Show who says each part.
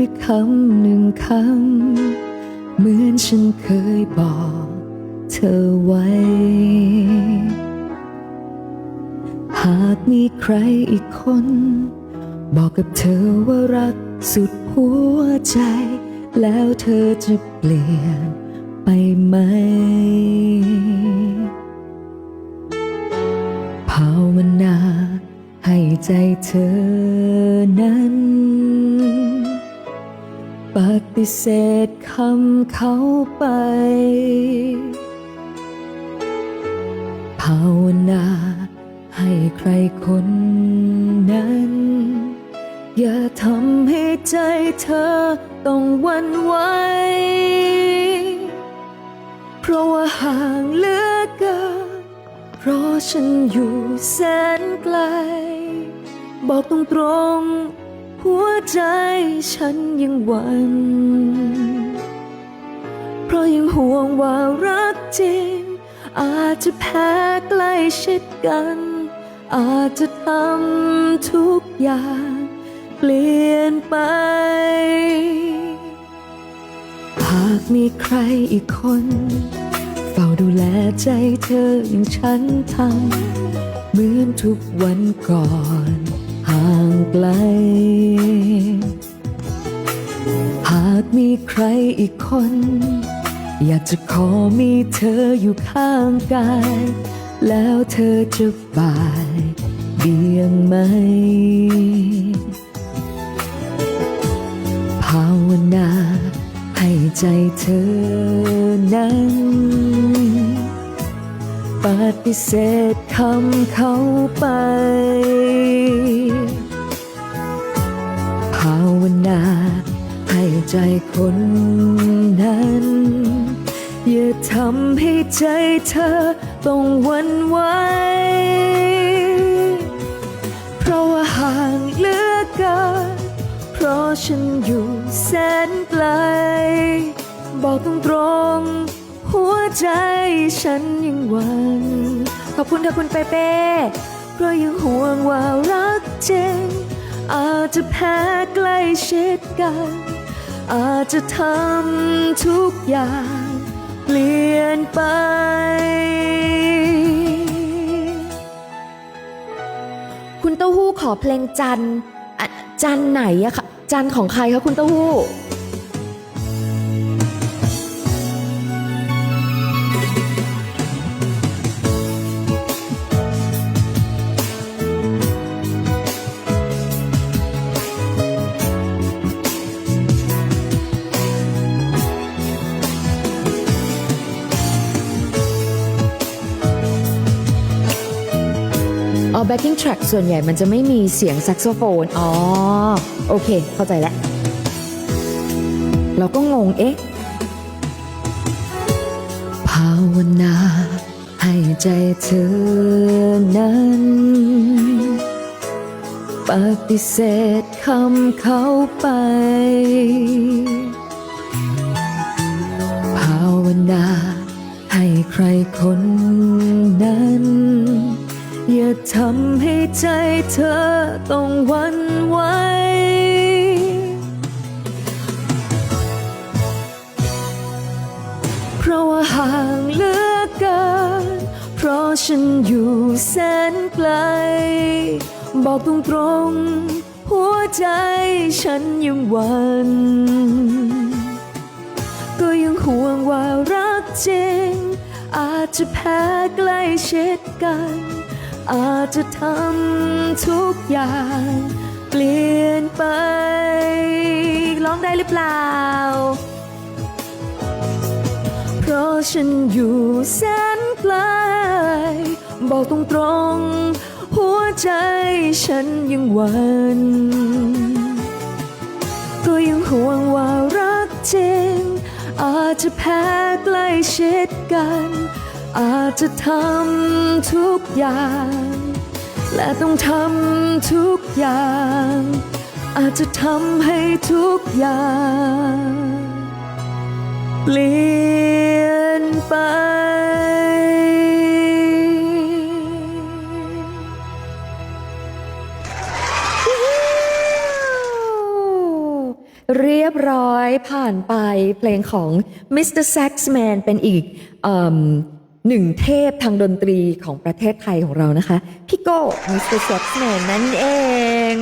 Speaker 1: ด้วยคำหนึ่งคำ เหมือนฉันเคยบอกเธอไว้ หากมีใครอีกคน บอกกับเธอว่ารักสุดหัวใจ แล้วเธอจะเปลี่ยนไปไหมภาวนาให้ใจเธอนั้น ปฏิเสธคำเขาไป ภาวนาให้ใครคนนั้น อย่าทำให้ใจเธอต้องวันไหวเพราะว่าห่างเหลือเกินเพราะฉันอยู่แสนไกล บอกตรงตรงๆ หัวใจฉันยังหวั่นเพราะยังห่วงว่ารักจริง อาจจะแพ้ใกล้ชิดกัน อาจจะทำทุกอย่างเปลี่ยนไป หากมีใครอีกคน เฝ้าดูแลใจเธออย่างฉันทำเหมือนทุกวันก่อนางไกล หากมีใครอีกคน อยากจะขอมีเธออยู่ข้างกาย แล้วเธอจะบ่ายเบี่ยงไหมภาวนาให้ใจเธอนั้น ปฏิเสธคำเขาไป ภาวนาให้ใจคนนั้น อย่าทำให้ใจเธอต้องวันไหวเพราะว่าห่างเหลือเกินเพราะฉันอยู่แสนไกล บอกตรงๆ ใจฉันยังหวั่นขอบคุณค่ะคุณเปเป้เพราะยังห่วงว่ารักจริงอาจจะแพ้ใกล้ชิดกัน อาจจะทำทุกอย่างเปลี่ยนไป
Speaker 2: คุณเต้าหู้ขอเพลงจันจันไหนอะคะจันของใครคะคุณเต้าหู้ อ๋อ backing track ส่วนใหญ่มันจะไม่มีเสียงแซกโซโฟน อ๋อ โอเค เข้าใจแล้ว เราก็งง เอ๊ะ
Speaker 1: ภาวนาให้ใจเธอนั้นปฏิเสธคำเขาไป ภาวนาให้ใครคนนั้น อย่าทำให้ใจเธอต้องวันไหวเพราะว่าห่างเหลือเกิน เพราะฉันอยู่แสนไกล บอกตรงตรงๆหัวใจฉันยังหวัน่นก็ยังห่วงว่ารักจริงอาจจะแพ้ใกล้ชิดกัน อาจจะทำทุกอย่าง เปลี่ยนไป
Speaker 2: ร้องได้หรือเปล่า
Speaker 1: เพราะฉันอยู่แสนไกล บอกตรงตรงๆหัวใจฉันยังหวั่นก็ยังห่วงว่ารักจริง อาจจะแพ้ใกล้ชิดกัน อาจจะทำทุกอย่าง และต้องทำทุกอย่าง อาจจะทำให้ทุกอย่าง เปลี่ยนไป
Speaker 2: เรี
Speaker 1: ยบร้อยผ่านไปเพลงของ Mr. Saxman เป็นอีกเอิ่ม หนึ่งเทพทางดนตรีของประเทศไทยของเรานะคะ พี่โก้มิสเตอร์แจ็คแมนนั่นเอง